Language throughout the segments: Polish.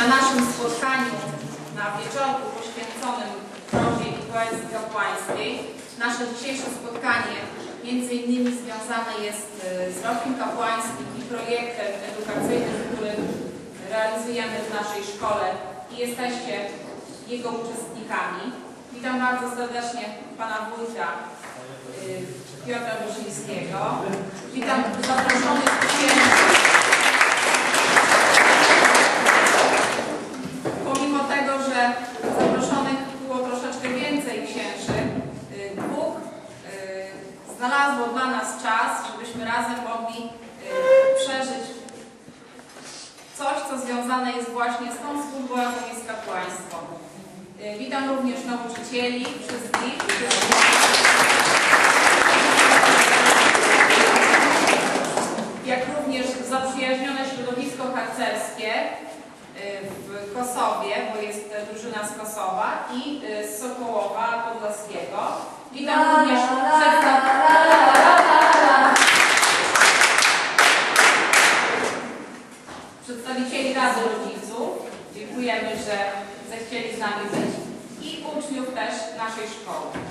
Na naszym spotkaniu, na wieczorku poświęconym prozie i poezji kapłańskiej, nasze dzisiejsze spotkanie między innymi związane jest e, z rokiem kapłańskim i projektem edukacyjnym, który realizujemy w naszej szkole i jesteście jego uczestnikami. Witam bardzo serdecznie Pana Wójta y, Piotra Wyszyńskiego. Witam zaproszonych księży. Witam również nauczycieli, wszystkich. Jak również zaprzyjaźnione środowisko harcerskie y, w Kosowie, bo jest drużyna z Kosowa i y, z Sokołowa Podlaskiego. Witam również uczniów też naszej szkoły.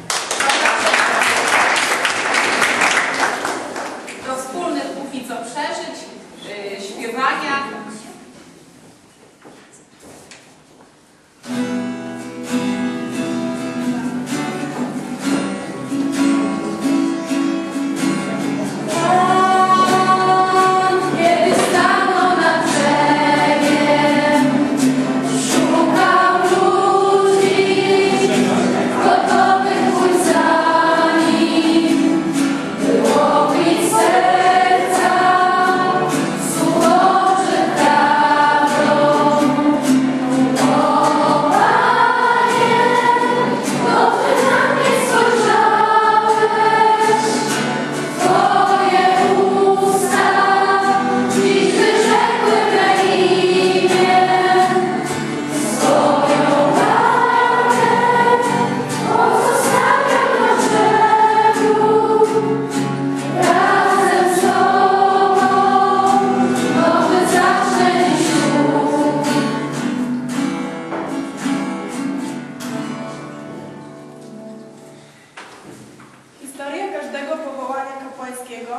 Historia każdego powołania kapłańskiego,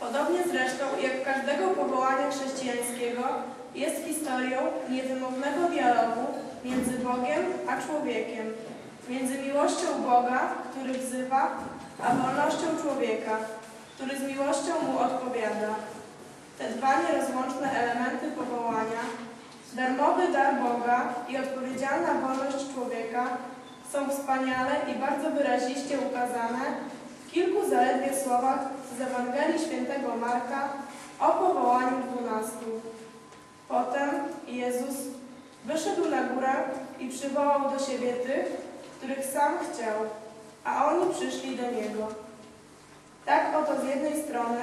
podobnie zresztą jak każdego powołania chrześcijańskiego, jest historią niewymownego dialogu między Bogiem a człowiekiem, między miłością Boga, który wzywa, a wolnością człowieka, który z miłością mu odpowiada. Te dwa nierozłączne elementy powołania, darmowy dar Boga i odpowiedzialna wolność człowieka są wspaniale i bardzo wyraziście ukazane kilku zaledwie słowach z Ewangelii Świętego Marka o powołaniu dwunastu. Potem Jezus wyszedł na górę i przywołał do siebie tych, których sam chciał, a oni przyszli do Niego. Tak oto z jednej strony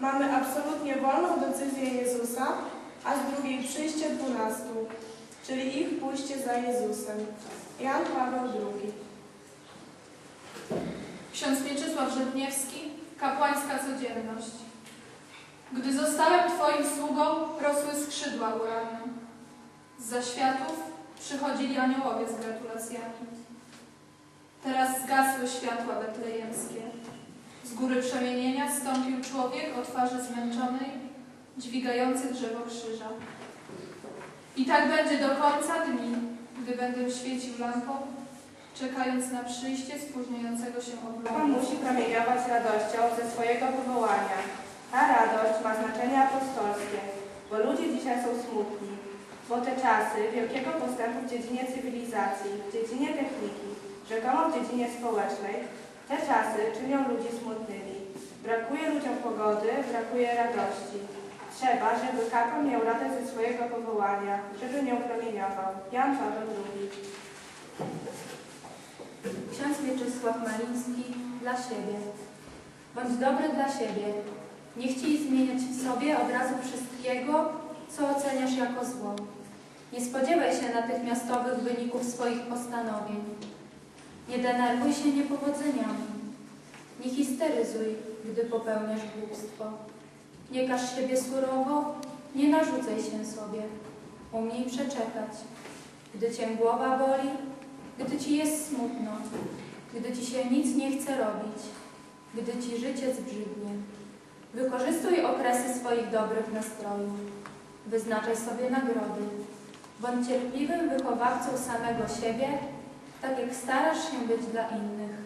mamy absolutnie wolną decyzję Jezusa, a z drugiej przyjście dwunastu, czyli ich pójście za Jezusem. Jan Paweł II. Ksiądz Mieczysław Żydniewski, kapłańska codzienność. Gdy zostałem Twoim sługą, rosły skrzydła góralne. Z zaświatów przychodzili aniołowie z gratulacjami. Teraz zgasły światła betlejemskie. Z góry przemienienia stąpił człowiek o twarzy zmęczonej, dźwigający drzewo krzyża. I tak będzie do końca dni, gdy będę świecił lampą, czekając na przyjście spóźniającego się oblotu. musi promieniować radością ze swojego powołania. Ta radość ma znaczenie apostolskie, bo ludzie dzisiaj są smutni, bo te czasy wielkiego postępu w dziedzinie cywilizacji, w dziedzinie techniki, rzekomo w dziedzinie społecznej, te czasy czynią ludzi smutnymi. Brakuje ludziom pogody, brakuje radości. Trzeba, żeby kapłan miał radość ze swojego powołania, żeby nią promieniował. Jan Paweł II. Ksiądz Mieczysław Maliński dla siebie. Bądź dobry dla siebie. Nie chciej zmieniać w sobie od razu wszystkiego, co oceniasz jako zło. Nie spodziewaj się natychmiastowych wyników swoich postanowień. Nie denerwuj się niepowodzeniami. Nie histeryzuj, gdy popełniasz głupstwo. Nie każ siebie surowo, nie narzucaj się sobie. Umiej przeczekać. Gdy cię głowa boli, gdy ci jest smutno, gdy ci się nic nie chce robić, gdy ci życie zbrzydnie. Wykorzystuj okresy swoich dobrych nastrojów. Wyznaczaj sobie nagrody. Bądź cierpliwym wychowawcą samego siebie, tak jak starasz się być dla innych.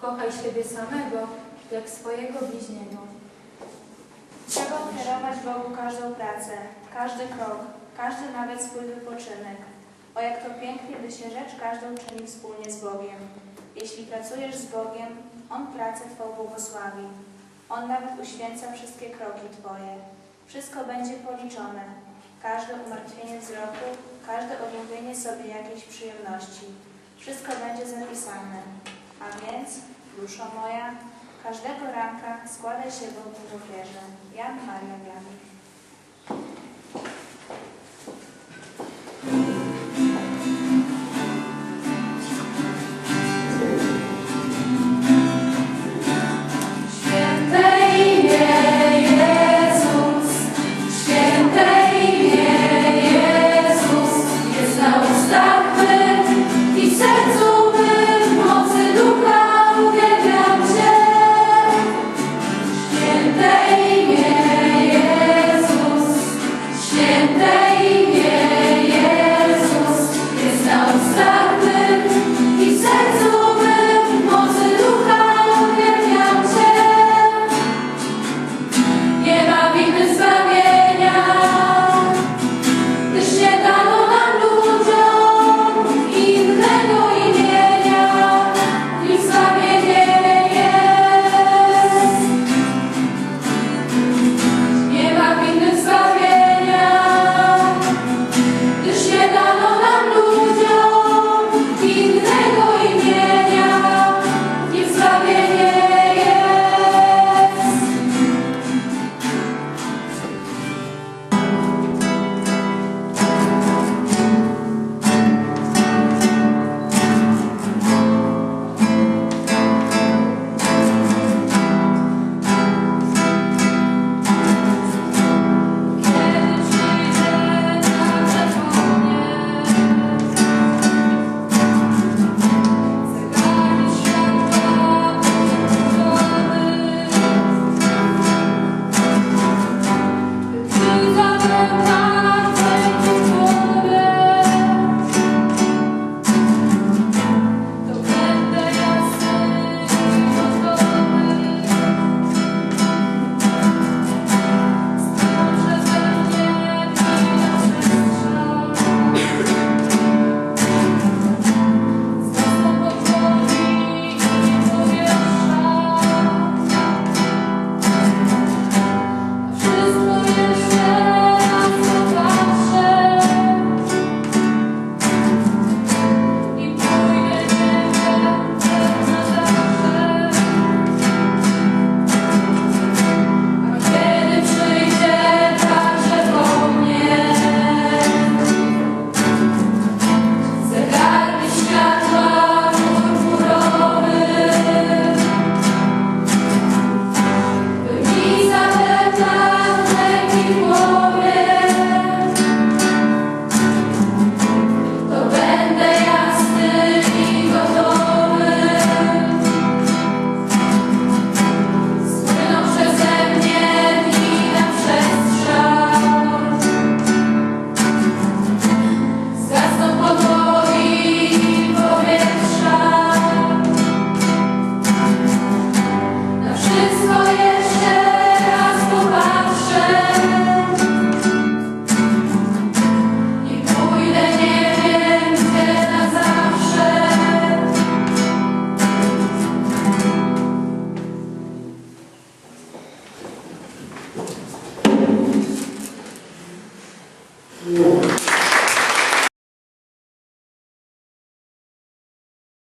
Kochaj siebie samego, jak swojego bliźniego. Trzeba ofiarować Bogu każdą pracę, każdy krok, każdy nawet swój wypoczynek. O jak to pięknie, gdy się rzecz każdą czyni wspólnie z Bogiem. Jeśli pracujesz z Bogiem, On pracę Twą błogosławi. On nawet uświęca wszystkie kroki Twoje. Wszystko będzie policzone. Każde umartwienie wzroku, każde odmówienie sobie jakiejś przyjemności. Wszystko będzie zapisane. A więc, duszo moja, każdego ranka składaj się Bogu w ofierze. Jan Maria Wianek.